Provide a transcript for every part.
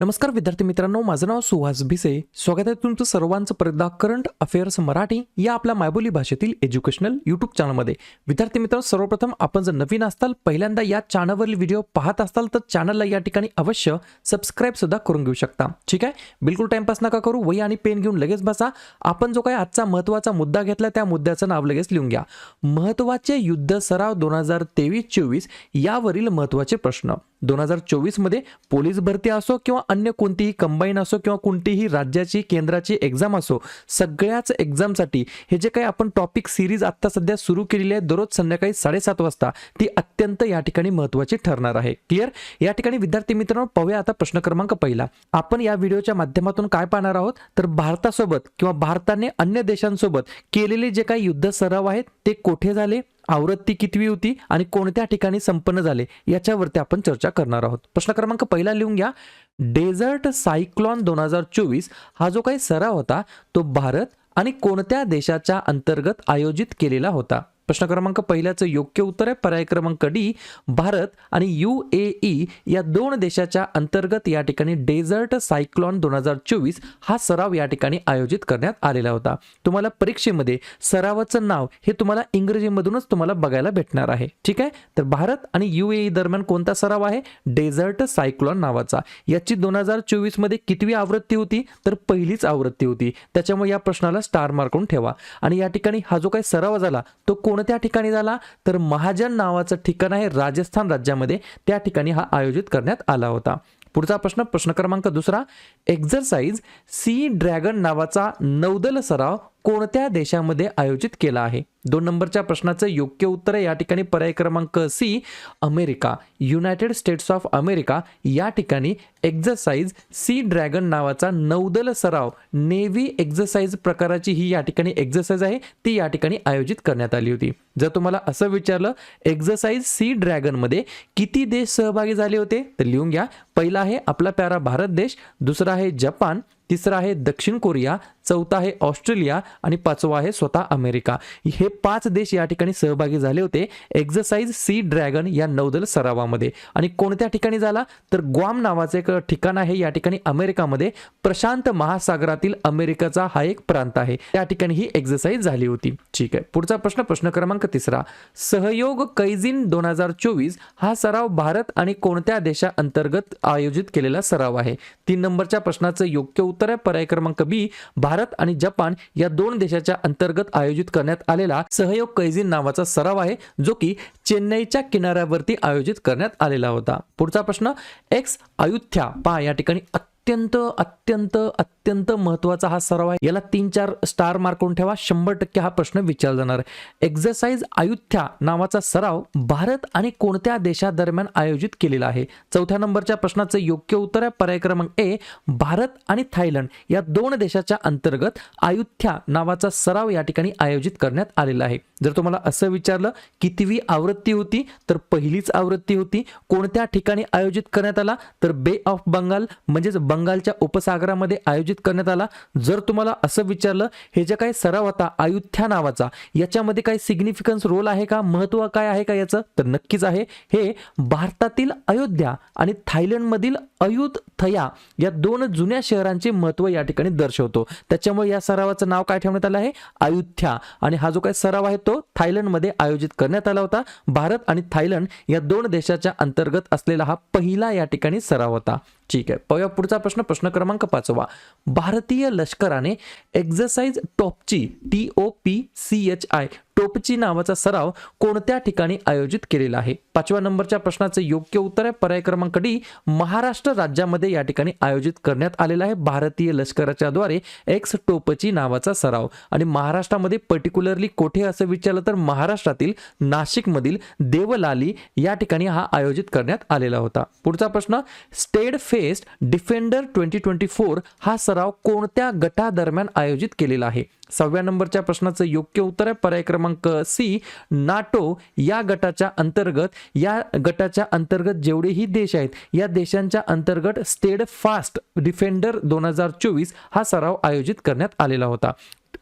नमस्कार विद्यार्थी मित्रांनो माझं नाव सुहास भिसे. स्वागत आहे तुमचं सर्वांचं परदा करंट अफेअर्स मराठी या आपल्या मायबोली भाषेतील एज्युकेशनल यूट्यूब चॅनलमध्ये. विद्यार्थी मित्रांनो सर्वप्रथम आपण जर नवीन असताल पहिल्यांदा या चॅनलवरील व्हिडिओ पाहत असाल तर चॅनलला या ठिकाणी अवश्य सबस्क्राईब सुद्धा करून घेऊ शकता. ठीक आहे? बिलकुल टाइमपास नका करू वही आणि पेन घेऊन लगेच बसा. आपण जो काही आजचा महत्त्वाचा मुद्दा घेतला त्या मुद्द्याचं नाव लगेच लिहून घ्या. महत्त्वाचे युद्ध सराव दोन हजार तेवीस चोवीस यावरील महत्त्वाचे प्रश्न. दोन हजार चोवीसमध्ये पोलीस भरती असो किंवा अन्य कोणतीही कंबाईन असो किंवा कोणतीही राज्याची केंद्राची एक्झाम असो सगळ्याच एक्झामसाठी हे जे काही आपण टॉपिक सिरीज आत्ता सध्या सुरू केलेली आहे दररोज संध्याकाळी साडेसात वाजता ती अत्यंत या ठिकाणी महत्त्वाची ठरणार आहे. क्लिअर या ठिकाणी विद्यार्थी मित्रांनो पाहूया आता प्रश्न क्रमांक पहिला. आपण या व्हिडिओच्या माध्यमातून काय पाहणार आहोत? तर भारतासोबत किंवा भारताने अन्य देशांसोबत केलेले जे काही युद्ध सराव आहेत ते कोठे झाले? आवृत्ती कितवी होती आणि कोणत्या ठिकाणी संपन्न झाले याच्यावरती आपण चर्चा करणार आहोत. प्रश्न क्रमांक पहिला लिहून घ्या. डेझर्ट सायक्लॉन दोन हजार चोवीस हा जो काही सराव होता तो भारत आणि कोणत्या देशाच्या अंतर्गत आयोजित केलेला होता? प्रश्न क्रमांक पहिल्याचं योग्य उत्तर आहे. पर्याय क्रमांक डी भारत आणि यू ए ई या दोन देशाच्या अंतर्गत या ठिकाणी डेझर्ट सायक्लॉन दोन हजार चोवीस हा सराव या ठिकाणी आयोजित करण्यात आलेला होता. तुम्हाला परीक्षेमध्ये सरावाचं नाव हे तुम्हाला इंग्रजीमधूनच तुम्हाला बघायला भेटणार आहे. ठीक आहे? तर भारत आणि यू ए ई दरम्यान कोणता सराव आहे? डेझर्ट सायक्लॉन नावाचा. याची दोन हजार चोवीसमध्ये कितवी आवृत्ती होती? तर पहिलीच आवृत्ती होती. त्याच्यामुळे या प्रश्नाला स्टार मार्कून ठेवा. आणि या ठिकाणी हा जो काही सराव झाला तो कोण कोणत्या ठिकाणी झाला? तर महाजन नावाचं ठिकाण आहे राजस्थान राज्यामध्ये. त्या ठिकाणी हा आयोजित करण्यात आला होता. पुढचा प्रश्न प्रश्न क्रमांक दुसरा. एक्झरसाइज सी ड्रॅगन नावाचा नौदल सराव कोणत्या देशामध्ये आयोजित केला आहे? दोन नंबरच्या प्रश्नाचं योग्य उत्तर आहे या ठिकाणी पर्याय क्रमांक C America. United States of America या ठिकाणी एक्झरसाइज सी ड्रॅगन नावाचा नौदल सराव नेव्ही एक्झरसाइज प्रकाराची ही या ठिकाणी एक्झरसाइज आहे ती या ठिकाणी आयोजित करण्यात आली होती. जर तुम्हाला असं विचारलं एक्झरसाइज सी ड्रॅगनमध्ये किती देश सहभागी झाले होते? तर लिहून घ्या. पहिला आहे आपला प्यारा भारत देश दुसरा आहे जपान तिसरा आहे दक्षिण कोरिया चौथा आहे ऑस्ट्रेलिया आणि पाचवा आहे स्वतः अमेरिका. हे पाच देश या ठिकाणी सहभागी झाले होते. एक्झरसाइज सी ड्रॅगन या नौदल सरावामध्ये. आणि कोणत्या ठिकाणी झाला? तर ग्वाम नावाचं एक ठिकाण आहे. या ठिकाणी अमेरिकामध्ये प्रशांत महासागरातील अमेरिकेचा हा एक प्रांत आहे. त्या ठिकाणी ही एक्झरसाइज झाली होती. ठीक आहे. पुढचा प्रश्न प्रश्न क्रमांक तिसरा. सहयोग कैझिन दोन हजार चोवीस हा सराव भारत आणि कोणत्या देशाअंतर्गत आयोजित केलेला सराव आहे? तीन नंबरच्या प्रश्नाचं योग्य उत्तर आहे पर्याय क्रमांक बी भारत आणि जपान या दोन देशाच्या अंतर्गत आयोजित करण्यात आलेला सहयोग कैझिन नावाचा सराव आहे जो की चेन्नईच्या किनाऱ्यावरती आयोजित करण्यात आलेला होता. पुढचा प्रश्न एक्स अयुथ्या पहा या ठिकाणी अत्यंत अत्यंत अत्यंत महत्त्वाचा हा सराव आहे. याला तीन चार स्टार मार्क करून ठेवा. शंभर टक्के हा प्रश्न विचारला जाणार आहे. एक्झरसाइज अयुथ्या नावाचा सराव भारत आणि कोणत्या देशादरम्यान आयोजित केलेला आहे? चौथ्या नंबरच्या प्रश्नाचं योग्य उत्तर आहे. पर्याय क्रमांक ए भारत आणि थायलंड. या दोन देशाच्या अंतर्गत अयुथ्या नावाचा सराव या ठिकाणी आयोजित करण्यात आलेला आहे. जर तुम्हाला असं विचारलं कितवी आवृत्ती होती? तर पहिलीच आवृत्ती होती. कोणत्या ठिकाणी आयोजित करण्यात आला? तर बे ऑफ बंगाल म्हणजेच बंगालच्या उपसागरामध्ये आयोजित करण्यात आला. जर तुम्हाला असं विचारलं हे जे काही सराव होता अयोध्या नावाचा याच्यामध्ये काही सिग्निफिकन्स रोल आहे का? महत्त्व काय आहे का याचं? तर नक्कीच आहे. हे भारतातील अयोध्या आणि थायलंडमधील अयुध थया या दोन जुन्या शहरांचे महत्त्व या ठिकाणी दर्शवतो. त्याच्यामुळे या सरावाचं नाव काय ठेवण्यात आलं आहे? अयुथ्या. आणि हा जो काही सराव आहे तो थायलंडमध्ये आयोजित करण्यात आला होता. भारत आणि थायलंड या दोन देशाच्या अंतर्गत असलेला हा पहिला या ठिकाणी सराव होता. ठीक आहे. पाहूया पुढचा प्रश्न. प्रश्न क्रमांक पाचवा. भारतीय लष्कराने exercise Topchi T O P C H I Topchi नावाचा सराव कोणत्या ठिकाणी आयोजित केलेला आहे? पाचव्या नंबरच्या प्रश्नाचं योग्य उत्तर आहे. पर्याय क्रमांक डी महाराष्ट्र राज्यामध्ये या ठिकाणी आयोजित करण्यात आलेला आहे. भारतीय लष्कराच्या द्वारे एक्स टोपची नावाचा सराव. आणि महाराष्ट्रामध्ये पर्टिक्युलरली कोठे असं विचारलं तर महाराष्ट्रातील नाशिकमधील देवलाली या ठिकाणी हा आयोजित करण्यात आलेला होता. पुढचा प्रश्न steadfast defender twenty twenty four हा सराव कोणत्या गटादरम्यान आयोजित केलेला आहे? सहाव्या नंबरच्या प्रश्नाचं योग्य उत्तर आहे. पर्याय क्रमांक सी नाटो या गटाच्या अंतर्गत या गटाच्या अंतर्गत जेवढेही देश आहेत या देशांच्या अंतर्गत स्टेड फास्ट डिफेंडर दोन हजार चोवीस हा सराव आयोजित करण्यात आलेला होता.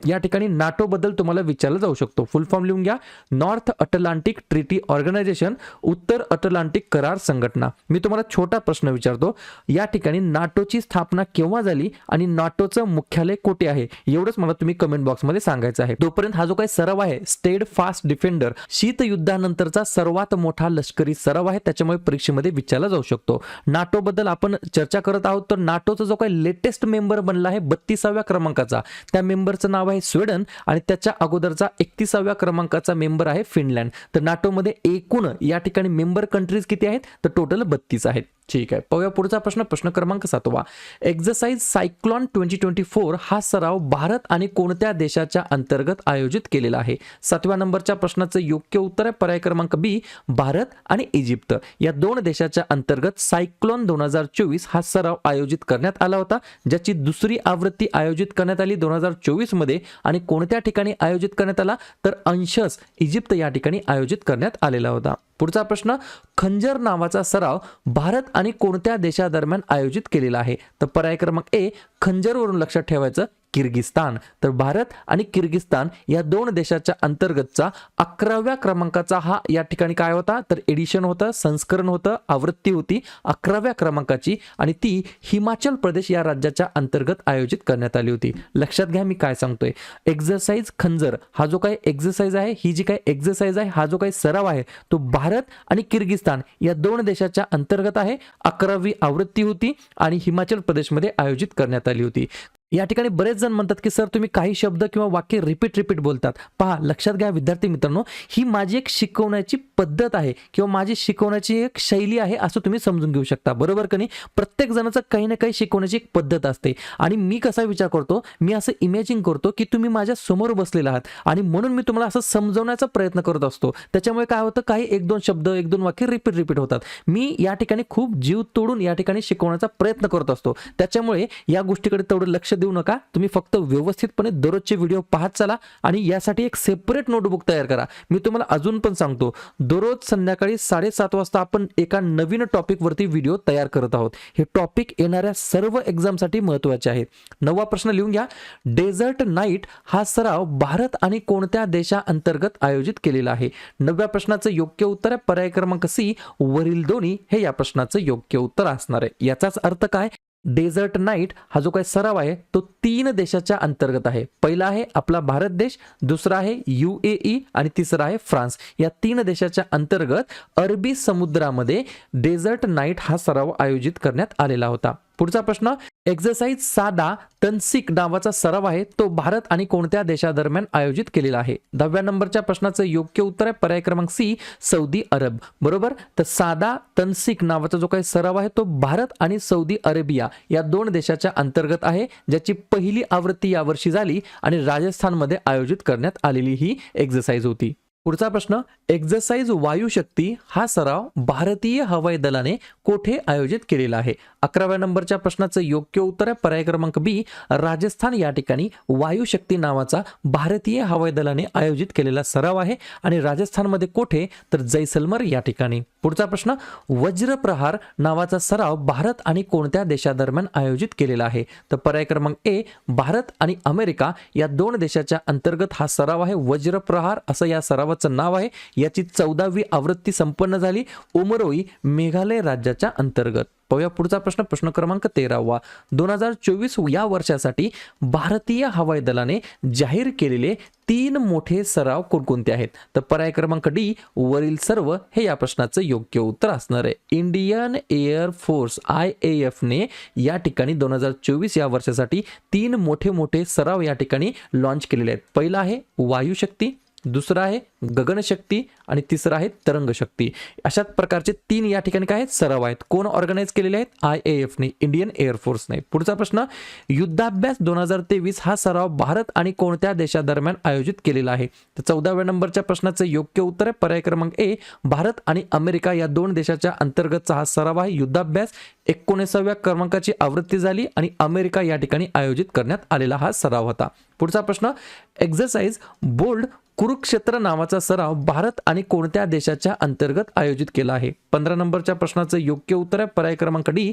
या ठिकाणी नाटोबद्दल तुम्हाला विचारलं जाऊ शकतो. फुल फॉर्म लिहून घ्या. नॉर्थ अटलांटिक ट्रिटी ऑर्गनायझेशन उत्तर अटलांटिक करार संघटना. मी तुम्हाला छोटा प्रश्न विचारतो. या ठिकाणी नाटोची स्थापना केव्हा झाली आणि नाटोचं मुख्यालय कुठे आहे? एवढंच मला तुम्ही कमेंट बॉक्समध्ये सांगायचं आहे. तोपर्यंत हा जो काही सराव आहे स्टेड फास्ट डिफेंडर शीत युद्धानंतरचा सर्वात मोठा लष्करी सराव आहे त्याच्यामुळे परीक्षेमध्ये विचारला जाऊ शकतो. नाटोबद्दल आपण चर्चा करत आहोत तर नाटोचा जो काही लेटेस्ट मेंबर बनला आहे बत्तीसाव्या क्रमांकाचा. त्या मेंबरचं नाव आहे स्वीडन आणि त्याच्या अगोदरचा एकतीसाव्या क्रमांकाचा मेंबर आहे फिनलँड. तर नाटोमध्ये एकूण या ठिकाणी मेंबर कंट्रीज किती आहेत? तर टोटल बत्तीस आहेत. ठीक आहे. पाहूया पुढचा प्रश्न. प्रश्न क्रमांक सातवा. Exercise cyclone twenty twenty four हा सराव भारत आणि कोणत्या देशाच्या अंतर्गत आयोजित केलेला आहे? सातव्या नंबरच्या प्रश्नाचं योग्य उत्तर आहे. पर्याय क्रमांक बी भारत आणि इजिप्त. या दोन देशाच्या अंतर्गत सायक्लॉन दोन हजार चोवीस हा सराव आयोजित करण्यात आला होता. ज्याची दुसरी आवृत्ती आयोजित करण्यात आली दोन हजार चोवीसमध्ये आणि कोणत्या ठिकाणी आयोजित करण्यात आला? तर अंशस इजिप्त या ठिकाणी आयोजित करण्यात आलेला होता. पुढचा प्रश्न खंजर नावाचा सराव भारत आणि कोणत्या देशादरम्यान आयोजित केलेला आहे? तर पर्याय क्रमांक ए खंजरवरून लक्षात ठेवायचं. किर्गिस्तान. तर भारत आणि किर्गिस्तान या दोन देशाच्या अंतर्गतचा अकराव्या क्रमांकाचा हा या ठिकाणी काय होता? तर एडिशन होतं संस्करण होतं आवृत्ती होती अकराव्या क्रमांकाची आणि ती हिमाचल प्रदेश या राज्याच्या अंतर्गत आयोजित करण्यात आली होती. लक्षात घ्या मी काय सांगतोय. एक्झरसाइज खंजर हा जो काही एक्झरसाइज आहे ही जी काही एक्झरसाइज आहे हा जो काही सराव आहे तो भारत आणि किर्गिस्तान या दोन देशाच्या अंतर्गत आहे. अकरावी आवृत्ती होती आणि हिमाचल प्रदेशमध्ये आयोजित करण्यात आली होती. या ठिकाणी बरेच जण म्हणतात की सर तुम्ही काही शब्द किंवा वाक्य रिपीट रिपीट बोलतात. पहा लक्षात घ्या विद्यार्थी मित्रांनो ही माझी एक शिकवण्याची पद्धत आहे किंवा माझी शिकवण्याची एक शैली आहे असं तुम्ही समजून घेऊ शकता. बरोबर का नाही? प्रत्येक जणाचं काही ना काही शिकवण्याची एक पद्धत असते. आणि मी कसा विचार करतो? मी असं इमॅजिन करतो की तुम्ही माझ्यासमोर बसलेला आहात आणि म्हणून मी तुम्हाला असं समजवण्याचा प्रयत्न करत असतो. त्याच्यामुळे काय होतं? काही एक दोन शब्द एक दोन वाक्य रिपीट रिपीट होतात. मी या ठिकाणी खूप जीव तोडून या ठिकाणी शिकवण्याचा प्रयत्न करत असतो. त्याच्यामुळे या गोष्टीकडे तेवढं लक्ष देऊ नका. तुम्ही फक्त व्यवस्थितपणे दररोजचे व्हिडिओ पाहत चला आणि यासाठी एक सेपरेट नोटबुक तयार करा. मी तुम्हाला अजून पण सांगतो दररोज संध्याकाळी साडेसात वाजता आपण एका नवीन टॉपिकवरती व्हिडिओ तयार करत आहोत. हे टॉपिक येणाऱ्या सर्व एक्झामसाठी महत्त्वाचे आहेत. नवा प्रश्न लिहून घ्या. डेझर्ट नाईट हा सराव भारत आणि कोणत्या देशाअंतर्गत आयोजित केलेला आहे? नव्या प्रश्नाचं योग्य उत्तर आहे पर्याय क्रमांक सी वरील दोन्ही हे या प्रश्नाचं योग्य उत्तर असणार आहे. याचाच अर्थ काय? डेझर्ट नाईट हा जो काही सराव आहे तो तीन देशाच्या अंतर्गत आहे. पहिला आहे आपला भारत देश दुसरा आहे यू ए ई आणि तिसरा आहे फ्रान्स. या तीन देशाच्या अंतर्गत अरबी समुद्रामध्ये डेझर्ट नाईट हा सराव आयोजित करण्यात आलेला होता. पुढचा प्रश्न एक्झरसाइज सादा तनसिक नावाचा सराव आहे तो भारत आणि कोणत्या देशादरम्यान आयोजित केलेला आहे? दहाव्या नंबरच्या प्रश्नाचं योग्य उत्तर आहे पर्याय क्रमांक सी सौदी अरब. बरोबर? तर सादा तनसिक नावाचा जो काही सराव आहे तो भारत आणि सौदी अरेबिया या दोन देशाच्या अंतर्गत आहे ज्याची पहिली आवृत्ती यावर्षी झाली आणि राजस्थानमध्ये आयोजित करण्यात आलेली ही एक्झरसाइज होती. पुढचा प्रश्न एक्झरसाइज वायुशक्ती हा सराव भारतीय हवाई दलाने कोठे आयोजित केलेला आहे? अकराव्या नंबरच्या प्रश्नाचं योग्य उत्तर आहे पर्याय क्रमांक बी राजस्थान. या ठिकाणी वायुशक्ती नावाचा भारतीय हवाई दलाने आयोजित केलेला सराव आहे आणि राजस्थानमध्ये कोठे? तर जैसलमर या ठिकाणी. पुढचा प्रश्न वज्रप्रहार नावाचा सराव भारत आणि कोणत्या देशादरम्यान आयोजित केलेला आहे? तर पर्याय क्रमांक ए भारत आणि अमेरिका या दोन देशाच्या अंतर्गत हा सराव आहे. वज्रप्रहार असं या सराव सरावाचं नाव आहे. याची चौदावी आवृत्ती संपन्न झाली. उमरोई मेघालय राज्याच्या अंतर्गत. पाहूया पुढचा प्रश्न. प्रश्न क्रमांक तेरावा. दोन हजार चोवीस या वर्षासाठी भारतीय हवाई दलाने जाहीर केलेले तीन मोठे सराव कोणकोणते आहेत? तर पर्याय क्रमांक डी वरील सर्व हे या प्रश्नाचं योग्य उत्तर असणार आहे. Indian Air Force I A एफने या ठिकाणी दोन हजार चोवीस या वर्षासाठी तीन मोठे मोठे सराव या ठिकाणी लॉन्च केलेले आहेत. पहिला आहे वायुशक्ती. दुसरं आहे गगनशक्ती आणि तिसरं आहे तरंगशक्ती. अशाच प्रकारचे तीन या ठिकाणी काय आहेत? सराव आहेत. कोण ऑर्गनाईज केलेले आहेत? आय ए एफने इंडियन एअरफोर्सने पुढचा प्रश्न युद्धाभ्यास दोन हजार तेवीस हा सराव भारत आणि कोणत्या देशादरम्यान आयोजित केलेला आहे? तर चौदाव्या नंबरच्या प्रश्नाचं योग्य उत्तर आहे. पर्याय क्रमांक ए भारत आणि अमेरिका या दोन देशाच्या अंतर्गतचा हा सराव आहे. युद्धाभ्यास एकोणीसाव्या क्रमांकाची आवृत्ती झाली आणि अमेरिका या ठिकाणी आयोजित करण्यात आलेला हा सराव होता. पुढचा प्रश्न एक्झरसाइज बोल्ड कुरुक्षेत्र नावाचा सराव भारत आणि कोणत्या देशाच्या अंतर्गत आयोजित केला आहे? पंधरा नंबरच्या प्रश्नाचं योग्य उत्तर आहे. पर्याय क्रमांक डी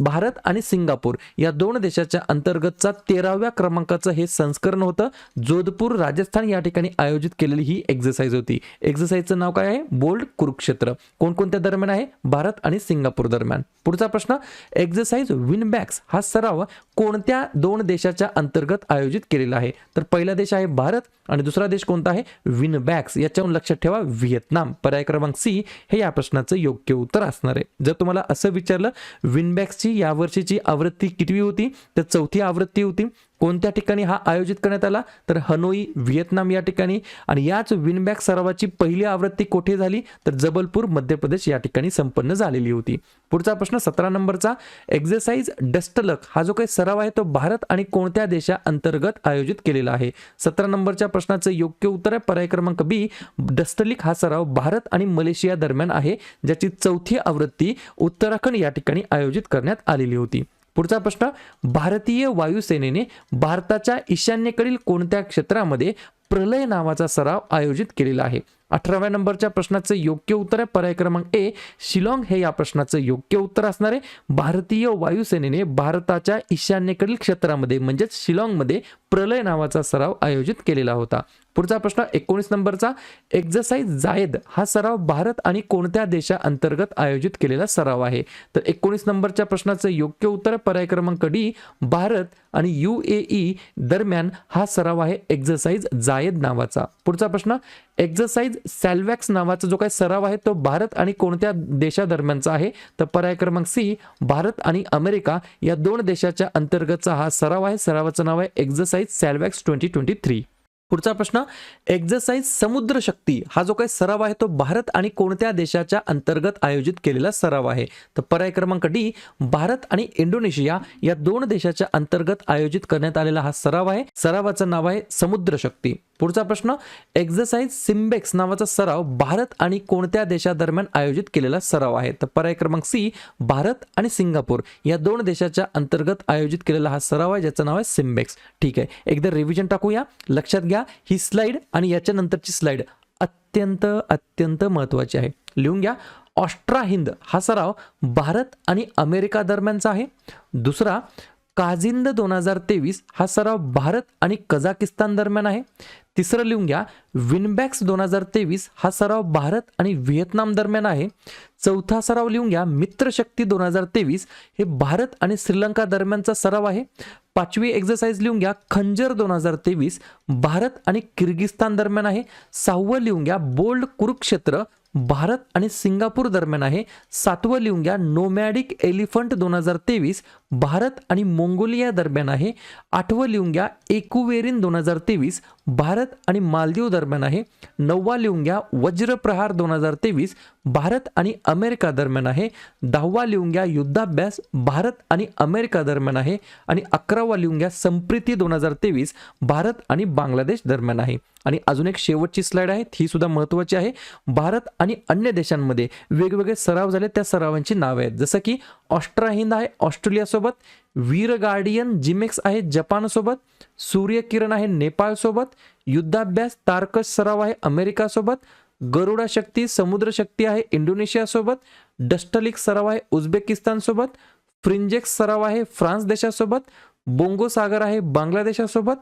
भारत आणि सिंगापूर. या दोन देशाच्या अंतर्गतचा तेराव्या क्रमांकाचं हे संस्करण होतं. जोधपूर राजस्थान या ठिकाणी आयोजित केलेली ही एक्झरसाइज होती. एक्झरसाइजचं नाव काय आहे? बोल्ड कुरुक्षेत्र. कोणकोणत्या दरम्यान आहे? भारत आणि सिंगापूर दरम्यान. पुढचा प्रश्न एक्झरसाइज विनबॅक्स हा सराव कोणत्या दोन देशाच्या अंतर्गत आयोजित केलेला आहे? तर पहिला देश आहे भारत आणि दुसरा देश कोणता आहे? विनबॅक्स. याच्यावरून लक्षात ठेवा व्हिएतनाम. पर्याय क्रमांक सी हे या प्रश्नाचं योग्य उत्तर असणार आहे. जर तुम्हाला असं विचारलं विनबॅक्सची यावर्षीची आवृत्ती कितवी होती? तर चौथी आवृत्ती होती. कोणत्या ठिकाणी हा आयोजित करण्यात आला? तर हनोई व्हिएतनाम या ठिकाणी. आणि याच विनबॅक सरावाची पहिली आवृत्ती कोठे झाली? तर जबलपूर मध्य प्रदेश या ठिकाणी संपन्न झालेली होती. पुढचा प्रश्न सतरा नंबरचा. एक्झरसाइज डस्टलक हा जो काही सराव आहे तो भारत आणि कोणत्या देशा अंतर्गत आयोजित केलेला आहे? सतरा नंबरच्या प्रश्नाचं योग्य उत्तर आहे. पर्याय क्रमांक बी डस्टलिक हा सराव भारत आणि मलेशिया दरम्यान आहे ज्याची चौथी आवृत्ती उत्तराखंड या ठिकाणी आयोजित करण्यात आलेली होती. पुढचा प्रश्न भारतीय वायुसेनेने भारताच्या ईशान्येकडील कोणत्या क्षेत्रामध्ये प्रलय नावाचा सराव आयोजित केलेला आहे? अठराव्या नंबरच्या प्रश्नाचं योग्य उत्तर आहे. पर्याय क्रमांक ए शिलाँग हे या प्रश्नाचं योग्य उत्तर असणार आहे. भारतीय वायुसेनेने भारताच्या ईशान्येकडील क्षेत्रामध्ये म्हणजेच शिलाँगमध्ये प्रलय नावाचा सराव आयोजित केलेला होता. पुढचा प्रश्न एकोणीस नंबरचा एक्झरसाइज जायद हा सराव भारत आणि कोणत्या देशाअंतर्गत आयोजित केलेला सराव आहे? तर एकोणीस नंबरच्या प्रश्नाचं योग्य उत्तर पर्याय क्रमांक डी भारत आणि यू ए ई दरम्यान हा सराव आहे एक्झरसाइज जायद नावाचा. पुढचा प्रश्न एक्झरसाइज सॅल्वॅक्स नावाचा जो काही सराव आहे तो भारत आणि कोणत्या देशादरम्यानचा आहे? तर पर्याय क्रमांक सी भारत आणि अमेरिका या दोन देशाच्या अंतर्गतचा हा सराव आहे. सरावाचं नाव आहे exercise salvex twenty twenty three पुढचा प्रश्न एक्झरसाइज समुद्र शक्ती हा जो काही सराव आहे तो भारत आणि कोणत्या देशाच्या अंतर्गत आयोजित केलेला सराव आहे? तर पर्याय क्रमांक डी भारत आणि इंडोनेशिया या दोन देशाच्या अंतर्गत आयोजित करण्यात आलेला हा सराव आहे. सरावाचं नाव आहे समुद्र शक्ती पुढचा प्रश्न एक्झरसाइज सिम्बेक्स नावाचा सराव भारत आणि कोणत्या देशादरम्यान आयोजित केलेला सराव आहे? तर पर्याय क्रमांक सी भारत आणि सिंगापूर या दोन देशाच्या अंतर्गत आयोजित केलेला हा सराव आहे ज्याचं नाव आहे सिम्बेक्स ठीक आहे. एकदा रिव्हिजन टाकूया. लक्षात घ्या ही स्लाईड आणि याच्यानंतरची स्लाईड अत्यंत अत्यंत महत्त्वाची आहे. लिहून घ्या. ऑस्ट्रा हिंद हा सराव भारत आणि अमेरिका दरम्यानचा आहे. दुसरा काजिंद दोन हजार तेवीस हा सराव भारत आणि कझाकिस्तान दरम्यान आहे. तिसरं लिहून घ्या. विनबॅक्स दोन हजार तेवीस हा सराव भारत आणि व्हिएतनाम दरम्यान आहे. चौथा सराव लिहून घ्या. मित्रशक्ती दोन हजार तेवीस हे भारत आणि श्रीलंका दरम्यानचा सराव आहे. पाचवी एक्झरसाइज लिहून घ्या. खंजर दोन हजार तेवीस भारत आणि किर्गिस्तान दरम्यान आहे. सहावं लिहून घ्या. बोल्ड कुरुक्षेत्र भारत आणि सिंगापूर दरम्यान आहे. सातवं लिहून घ्या नोमॅडिक एलिफंट दोन हजार तेवीस भारत आणि मोंगोलिया दरम्यान आहे. आठवं लिहून घ्या एकुवेरिन दोन हजार तेवीस भारत आणि मालदीव दरम्यान आहे. नववा लिहून घ्या वज्रप्रहार दोन हजार तेवीस भारत आणि अमेरिका दरम्यान आहे. दहावा लिहून घ्या युद्धाभ्यास भारत आणि अमेरिका दरम्यान आहे. आणि अकरावा लिहून घ्या संप्रीती दोन हजार तेवीस भारत आणि बांगलादेश दरम्यान आहे. आणि अजून एक शेवटची स्लाइड आहे. ही सुद्धा महत्त्वाची आहे. भारत आणि अन्य देशांमध्ये वेगवेगळे सराव झाले. त्या सरावांची नावे आहेत. जसं की ऑस्ट्रा हिंद आहे ऑस्ट्रेलियासोबत वीर गार्डियन जिमेक्स आहे जपानसोबत सूर्यकिरण आहे नेपाळसोबत युद्धाभ्यास तारकश सराव आहे अमेरिकासोबत गरुडा शक्ती समुद्र शक्ती आहे इंडोनेशियासोबत डस्टलिक सराव आहे उझबेकिस्तानसोबत फ्रिंजेक्स सराव आहे फ्रान्स देशासोबत. बोंगो सागर आहे बांगलादेशासोबत.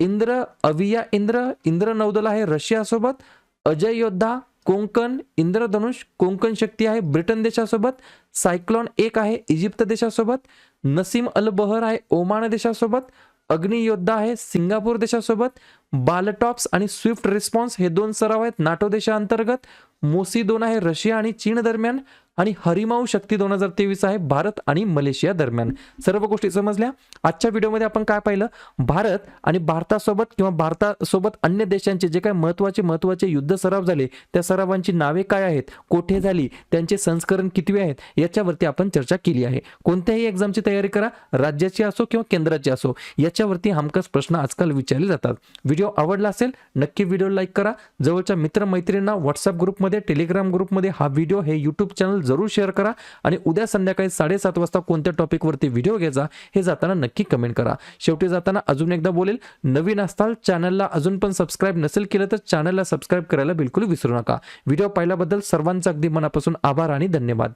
इंद्र अविया इंद्र इंद्र नौदल आहे रशियासोबत अजय योद्धा कोंकण इंद्रधनुष कोंकण शक्ती आहे ब्रिटन देशासोबत सायक्लॉन एक आहे इजिप्त देशासोबत नसीम अल बहर आहे ओमान देशासोबत अग्नियोद्धा आहे सिंगापूर देशासोबत बालटॉप्स आणि स्विफ्ट रिस्पॉन्स हे दोन सराव आहेत नाटो देशांतर्गत मोसी दोन आहे रशिया आणि चीन दरम्यान आणि हरिमाऊ शक्ती दोन हजार तेवीस आहे भारत आणि मलेशिया दरम्यान. सर्व गोष्टी समजल्या? आजच्या व्हिडिओमध्ये आपण काय पाहिलं? भारत आणि भारतासोबत किंवा भारतासोबत अन्य देशांचे जे काय महत्त्वाचे महत्त्वाचे युद्ध सराव झाले त्या सरावांची नावे काय आहेत? कोठे झाली? त्यांचे संस्करण कितवे आहेत? याच्यावरती आपण चर्चा केली आहे. कोणत्याही एक्झामची तयारी करा. राज्याची असो किंवा केंद्राची असो याच्यावरती हमखास प्रश्न आजकाल विचारले जातात. व्हिडिओ आवडला असेल नक्की व्हिडिओ लाईक करा. जवळच्या मित्रमैत्रिणींना व्हॉट्सअप ग्रुपमध्ये टेलिग्राम ग्रुपमध्ये हा व्हिडिओ हे युट्यूब चॅनल जरूर शेअर करा आणि उद्या संध्याकाळी साडेसात वाजता कोणत्या टॉपिकवरती व्हिडिओ घ्यायचा हे जाताना नक्की कमेंट करा. शेवटी जाताना अजून एकदा बोलेल नवीन असताल चॅनलला अजून पण सबस्क्राईब नसेल केलं तर चॅनलला सबस्क्राईब करायला बिलकुल विसरू नका. व्हिडिओ पाहिल्याबद्दल सर्वांचा अगदी मनापासून आभार आणि धन्यवाद.